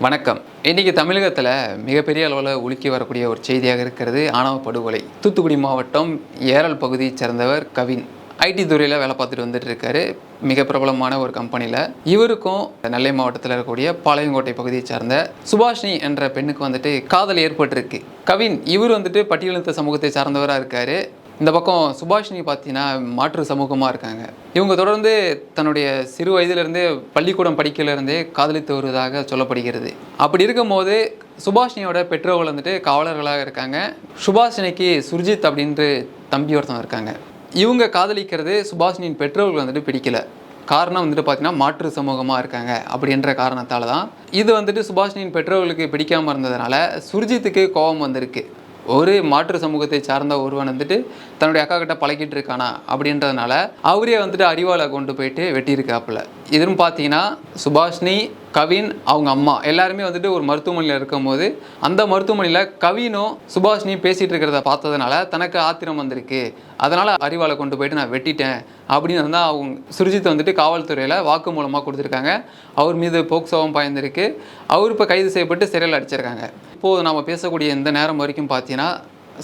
வணக்கம். இன்னைக்கு தமிழகத்தில் மிகப்பெரிய அளவில் உலுக்கி வரக்கூடிய ஒரு செய்தியாக இருக்கிறது ஆணவ படுகொலை தூத்துக்குடி மாவட்டம் ஏரல் பகுதியைச் சேர்ந்தவர் கவின். ஐடி துறையில் வேலை பார்த்துட்டு வந்துட்டு இருக்காரு. மிக பிரபலமான ஒரு கம்பெனியில் இவருக்கும் நெல்லை மாவட்டத்தில் இருக்கக்கூடிய பாளையங்கோட்டை பகுதியை சார்ந்த சுபாஷினி என்ற பெண்ணுக்கு வந்துட்டு காதல் ஏற்பட்டிருக்கு. கவின் இவர் வந்துட்டு பட்டியலினத்த சமூகத்தை சார்ந்தவராக இருக்காரு. இந்த பக்கம் சுபாஷினி பார்த்தீங்கன்னா மாற்று சமூகமாக இருக்காங்க. இவங்க தொடர்ந்து தன்னுடைய சிறு வயதிலிருந்தே பள்ளிக்கூடம் படிக்கலேருந்தே காதலித்து வருவதாக சொல்லப்படுகிறது. அப்படி இருக்கும்போது சுபாஷினியோட பெற்றோர்கள் வந்துட்டு காவலர்களாக இருக்காங்க. சுபாஷினிக்கு சுர்ஜித் அப்படின்ற தம்பி ஒருத்தவங்க இருக்காங்க. இவங்க காதலிக்கிறது சுபாஷினியின் பெற்றோர்கள் வந்துட்டு பிடிக்கல. காரணம் வந்துட்டு பார்த்தீங்கன்னா மாற்று சமூகமாக இருக்காங்க அப்படின்ற காரணத்தால் தான். இது வந்துட்டு சுபாஷினியின் பெற்றோர்களுக்கு பிடிக்காமல் இருந்ததுனால சுர்ஜித்துக்கு கோபம் வந்திருக்கு. ஒரு மாற்று சமூகத்தை சார்ந்த ஒருவன் வந்துட்டு தன்னுடைய அக்கா கிட்ட பழகிட்டு இருக்கானா அப்படின்றதுனால அவரே வந்துட்டு அறிவாளை கொண்டு போயிட்டு வெட்டியிருக்காப்புல. இதுன்னு பார்த்தீங்கன்னா சுபாஷினி கவின் அவங்க அம்மா எல்லாருமே வந்துட்டு ஒரு மருத்துவமனையில் இருக்கும்போது அந்த மருத்துவமனையில் கவினும் சுபாஷினியும் பேசிகிட்டு இருக்கிறத பார்த்ததுனால தனக்கு ஆத்திரம் வந்திருக்கு. அதனால் அறிவாலை கொண்டு போயிட்டு நான் வெட்டிட்டேன் அப்படின்னு வந்து அவங்க சுர்ஜித் வந்துட்டு காவல்துறையில் வாக்குமூலமாக கொடுத்துருக்காங்க. அவர் மீது போக்சோவும் பாய்ந்திருக்கு. அவர் இப்போ கைது செய்யப்பட்டு சிறையில் அடிச்சிருக்காங்க. இப்போது நம்ம பேசக்கூடிய இந்த நேரம் வரைக்கும் பார்த்தீங்கன்னா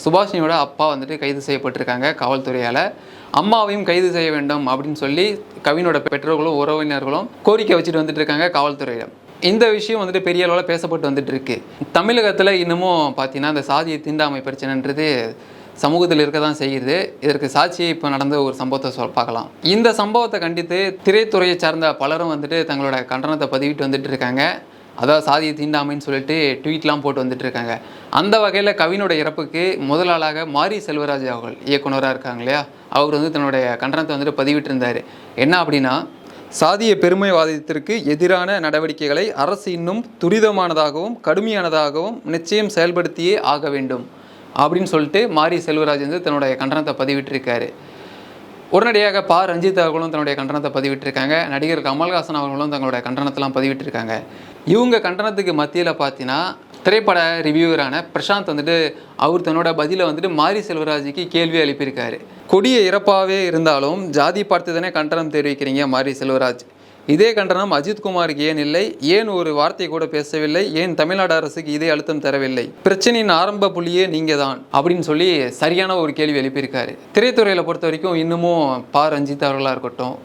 சுபாஷினியோட அப்பா வந்துட்டு கைது செய்யப்பட்டிருக்காங்க காவல்துறையால். அம்மாவையும் கைது செய்ய வேண்டும் அப்படின்னு சொல்லி கவினோட பெற்றோர்களும் உறவினர்களும் கோரிக்கை வச்சுட்டு வந்துட்டு இருக்காங்க காவல்துறையிடம் இந்த விஷயம் வந்துட்டு பெரிய அளவில் பேசப்பட்டு வந்துட்டு இருக்கு. தமிழகத்தில் இன்னமும் பார்த்தீங்கன்னா இந்த சாதிய தீண்டாமை பிரச்சனைன்றது சமூகத்தில் இருக்க தான் செய்கிறது இதற்கு சாட்சியை இப்போ நடந்த ஒரு சம்பவத்தை சொல் பார்க்கலாம். இந்த சம்பவத்தை கண்டித்து திரைத்துறையை சார்ந்த பலரும் வந்துட்டு தங்களோட கண்டனத்தை பதிவிட்டு வந்துட்டு இருக்காங்க. அதாவது சாதிய தீண்டாமைன்னு சொல்லிட்டு ட்வீட்லாம் போட்டு வந்துட்டு இருக்காங்க அந்த வகையில் கவினோட இறப்புக்கு முதல் ஆளாக மாரி செல்வராஜ் அவர்கள் இயக்குனராக இருக்காங்க இல்லையா? அவர் வந்து தன்னுடைய கண்டனத்தை வந்துட்டு பதிவிட்டிருந்தார். என்ன அப்படின்னா சாதிய பெருமைவாதத்திற்கு எதிரான நடவடிக்கைகளை அரசு இன்னும் துரிதமானதாகவும் கடுமையானதாகவும் நிச்சயம் செயல்படுத்தியே ஆக வேண்டும் அப்படின்னு சொல்லிட்டு மாரி செல்வராஜ் வந்து தன்னுடைய கண்டனத்தை பதிவிட்டிருக்காரு. உடனடியாக பா. ரஞ்சித் அவர்களும் தன்னுடைய கண்டனத்தை பதிவிட்டிருக்காங்க. நடிகர் கமல்ஹாசன் அவர்களும் தங்களுடைய கண்டனத்தெல்லாம் பதிவிட்டிருக்காங்க. இவங்க கண்டனத்துக்கு மத்தியில் பார்த்தீங்கன்னா திரைப்பட ரிவ்யூவரான பிரசாந்த் வந்துட்டு அவர் தன்னோட பதிலை வந்துட்டு மாரி செல்வராஜுக்கு கேள்வி எழுப்பியிருக்காரு. கொடிய இறப்பாகவே இருந்தாலும் ஜாதி பார்த்து தானே கண்டனம் தெரிவிக்கிறீங்க மாரி செல்வராஜ். இதே கண்டனம் அஜித்குமாருக்கு ஏன் இல்லை? ஏன் ஒரு வார்த்தை கூட பேசவில்லை? ஏன் தமிழ்நாடு அரசுக்கு இதே அழுத்தம் தரவில்லை? பிரச்சனையின் ஆரம்ப புள்ளியே நீங்க தான் அப்படின்னு சொல்லி சரியான ஒரு கேள்வி எழுப்பியிருக்காரு. திரைத்துறையில் பொறுத்த வரைக்கும் இன்னமும் பா. ரஞ்சித் அவர்களாக இருக்கட்டும்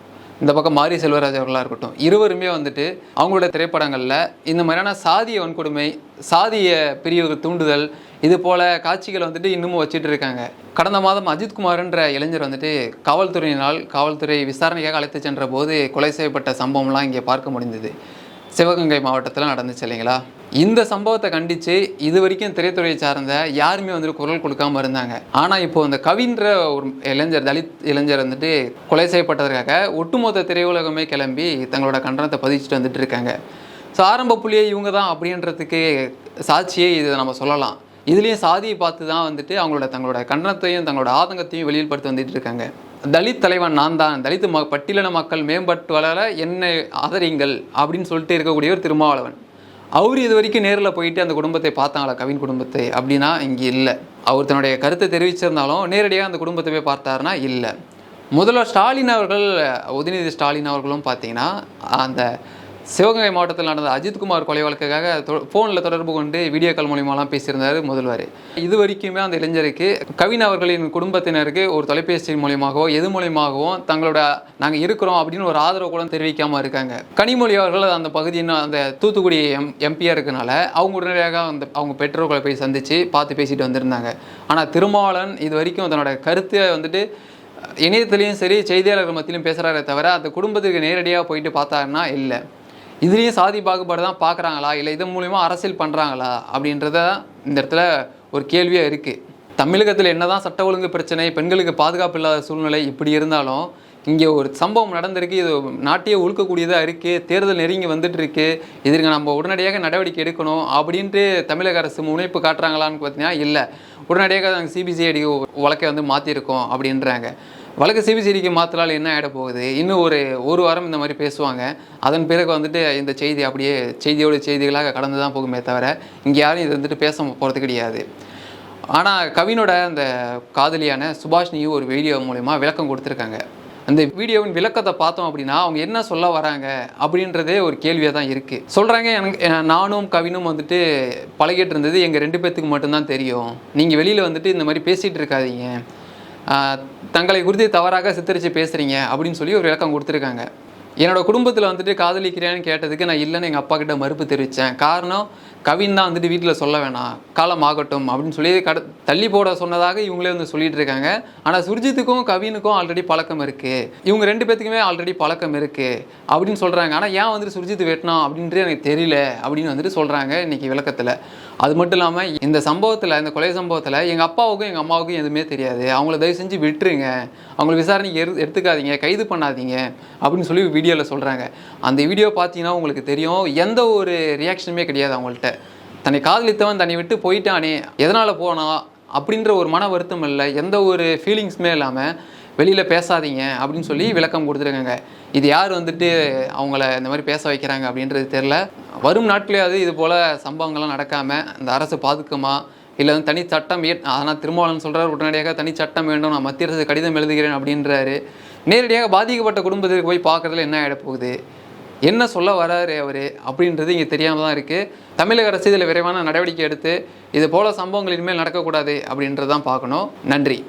இந்த பக்கம் மாரி செல்வராஜ் அவர்களாக இருக்கட்டும் இருவருமே வந்துட்டு அவங்களோட திரைப்படங்களில் இந்த மாதிரியான சாதிய வன்கொடுமை சாதிய பிரிவுகள் தூண்டுதல் இது போல காட்சிகளை வந்துட்டு இன்னமும் வச்சுட்டு இருக்காங்க. கடந்த மாதம் அஜித்குமார்ன்ற இளைஞர் வந்துட்டு காவல்துறையினால் காவல்துறை விசாரணைக்காக அழைத்து சென்ற போது கொலை செய்யப்பட்ட சம்பவம்லாம் இங்கே பார்க்க முடிந்தது. சிவகங்கை மாவட்டத்தில் நடந்துச்சு இல்லைங்களா? இந்த சம்பவத்தை கண்டித்து இது வரைக்கும் திரைத்துறையை சார்ந்த யாருமே வந்துட்டு குரல் கொடுக்காமல் இருந்தாங்க. ஆனால் இப்போ அந்த கவின்ற ஒரு இளைஞர் தலித் இளைஞர் வந்துட்டு கொலை செய்யப்பட்டதற்காக ஒட்டுமொத்த திரையுலகமே கிளம்பி தங்களோட கண்டனத்தை பதிச்சுட்டு வந்துட்டு இருக்காங்க. ஸோ ஆரம்ப புள்ளியே இவங்க தான் அப்படின்றதுக்கு சாட்சியே இதை நம்ம சொல்லலாம். இதுலேயும் சாதியை பார்த்து தான் வந்துட்டு அவங்களோட தங்களோட கண்டனத்தையும் தங்களோட ஆதங்கத்தையும் வெளியில்படுத்தி வந்துட்டு இருக்காங்க. தலித் தலைவன் நான் தான். தலித் ம பட்டியலின மக்கள் மேம்பட்டு வளர என்னை ஆதரிங்கள் அப்படின்னு சொல்லிட்டு இருக்கக்கூடியவர் திருமாவளவன். அவர் இது வரைக்கும் நேரில் போயிட்டு அந்த குடும்பத்தை பார்த்தாங்களா? கவின் குடும்பத்தை. அப்படின்னா இங்கே இல்லை. அவர் தன்னுடைய கருத்தை தெரிவிச்சிருந்தாலும் நேரடியாக அந்த குடும்பத்தை போய் பார்த்தாருனா இல்லை. முதல்வர் ஸ்டாலின் அவர்கள் உதயநிதி ஸ்டாலின் அவர்களும் பார்த்தீங்கன்னா அந்த சிவகங்கை மாவட்டத்தில் நடந்த அஜித்குமார் கொலை வழக்குக்காக ஃபோனில் தொடர்பு கொண்டு வீடியோ கால் மூலியமாலாம் பேசியிருந்தார் முதல்வர். இது வரைக்குமே அந்த இளைஞருக்கு கவின் அவர்களின் குடும்பத்தினருக்கு ஒரு தொலைபேசி மூலியமாகவோ எது மூலியமாகவோ தங்களோட நாங்கள் இருக்கிறோம் அப்படின்னு ஒரு ஆதரவு கூட தெரிவிக்காமல் இருக்காங்க. கனிமொழி அவர்கள் அந்த பகுதியின் அந்த தூத்துக்குடி எம் எம்பியாக இருக்கனால அவங்க உடனடியாக அந்த அவங்க பெற்றோர்களை போய் சந்தித்து பார்த்து பேசிட்டு வந்திருந்தாங்க. ஆனால் திருமாவளன் இது வரைக்கும் தன்னோட கருத்தை வந்துட்டு இணையத்துலேயும் சரி செய்தியாளர்கள் மத்தியிலும் பேசுகிறாரே தவிர அந்த குடும்பத்துக்கு நேரடியாக போயிட்டு பார்த்தாருன்னா இல்லை. இதுலேயும் சாதி பாகுபாடு தான் பார்க்குறாங்களா? இல்லை இதன் மூலிமா அரசியல் பண்ணுறாங்களா அப்படின்றத இந்த இடத்துல ஒரு கேள்வியாக இருக்குது தமிழகத்தில் என்ன தான் சட்ட ஒழுங்கு பிரச்சனை பெண்களுக்கு பாதுகாப்பு இல்லாத சூழ்நிலை இப்படி இருந்தாலும் இங்கே ஒரு சம்பவம் நடந்திருக்கு. இது நாட்டையே ஒழுக்கக்கூடியதாக இருக்குது தேர்தல் நெருங்கி வந்துட்டு இருக்கு இதற்கு நம்ம உடனடியாக நடவடிக்கை எடுக்கணும் அப்படின்ட்டு தமிழக அரசு முனைப்பு காட்டுறாங்களான்னு பார்த்தீங்கன்னா இல்லை. உடனடியாக நாங்கள் சிபிசிஐடி வழக்கை வந்து மாற்றிருக்கோம் அப்படின்றாங்க. வழக்கு சிபிசிடிக்கு மாற்றலால் என்ன ஆகிட போகுது? இன்னும் ஒரு ஒரு வாரம் இந்த மாதிரி பேசுவாங்க. அதன் பிறகு வந்துட்டு இந்த செய்தி அப்படியே செய்தியோட செய்திகளாக கடந்து தான் போகுமே தவிர இங்கே யாரும் இது வந்துட்டு பேச போகிறது கிடையாது. ஆனால் கவினோட அந்த காதலியான சுபாஷினியும் ஒரு வீடியோ மூலிமா விளக்கம் கொடுத்துருக்காங்க. அந்த வீடியோவின் விளக்கத்தை பார்த்தோம் அப்படின்னா அவங்க என்ன சொல்ல வராங்க அப்படின்றதே ஒரு கேள்வியாக தான் இருக்குது சொல்கிறாங்க எனக்கு நானும் கவினும் வந்துட்டு பழகிட்டு இருந்தது எங்கள் ரெண்டு பேர்த்துக்கு மட்டும்தான் தெரியும். நீங்கள் வெளியில் வந்துட்டு இந்த மாதிரி பேசிகிட்டு இருக்காதீங்க. தங்களை குறித்து தவறாக சித்தரித்து பேசுகிறீங்க அப்படின்னு சொல்லி ஒரு விளக்கம் கொடுத்துருக்காங்க. என்னோட குடும்பத்தில் வந்துட்டு காதலிக்கிறேன்னு கேட்டதுக்கு நான் இல்லைன்னு எங்கள் அப்பா கிட்ட மறுப்பு தெரிவித்தேன் காரணம் கவின் தான் வந்துட்டு வீட்டில் சொல்ல வேணாம். காலம் ஆகட்டும் அப்படின்னு சொல்லி கட தள்ளி போட சொன்னதாக இவங்களே வந்து சொல்லிட்டு இருக்காங்க. ஆனால் சுர்ஜித்துக்கும் கவினுக்கும் ஆல்ரெடி பழக்கம் இருக்குது இவங்க ரெண்டு பேத்துக்குமே ஆல்ரெடி பழக்கம் இருக்குது அப்படின்னு சொல்கிறாங்க ஆனால் ஏன் வந்துட்டு சுர்ஜித் வெட்டினோம் அப்படின்றது எனக்கு தெரியல அப்படின்னு வந்துட்டு சொல்கிறாங்க இன்றைக்கி விளக்கத்தில். அது மட்டும் இல்லாமல் இந்த சம்பவத்தில் இந்த கொலை சம்பவத்தில் எங்கள் அப்பாவுக்கும் எங்கள் அம்மாவுக்கும் எதுவுமே தெரியாது. அவங்கள தயவு செஞ்சு விட்டுருங்க. அவங்கள விசாரணைக்கு எடுத்துக்காதீங்க கைது பண்ணாதீங்க அப்படின்னு சொல்லி வீடியோவில் சொல்கிறாங்க அந்த வீடியோ பார்த்தீங்கன்னா உங்களுக்கு தெரியும். எந்த ஒரு ரியாக்ஷனுமே கிடையாது அவங்கள்ட்ட. தன்னை காதலித்தவன் தன்னை விட்டு போயிட்டானே. எதனால் போனா? அப்படின்ற ஒரு மன வருத்தம் இல்லை. எந்த ஒரு ஃபீலிங்ஸுமே இல்லாமல் வெளியில் பேசாதீங்க அப்படின்னு சொல்லி விளக்கம் கொடுத்துருக்காங்க. இது யார் வந்துட்டு அவங்கள இந்த மாதிரி பேச வைக்கிறாங்க அப்படின்றது தெரில வரும் நாட்களையாவது இது போல் சம்பவங்கள்லாம் நடக்காமல் இந்த அரசு பாதுக்குமா இல்லை வந்து தனி சட்டம் ஆனால் திருமாவளவன் சொல்கிறார் உடனடியாக தனி சட்டம் வேண்டும் நான் மத்திய அரசு கடிதம் எழுதுகிறேன் அப்படின்றாரு. நேரடியாக பாதிக்கப்பட்ட குடும்பத்துக்கு போய் பார்க்கறதுல என்ன ஆகிட போகுது? என்ன சொல்ல வராரு அவர் அப்படின்றது இங்கே தெரியாமல் தான் இருக்குது தமிழக அரசு இதில் விரைவான நடவடிக்கை எடுத்து இது போல் சம்பவங்கள் இனிமேல் நடக்கக்கூடாது அப்படின்றதான் பார்க்கணும். நன்றி.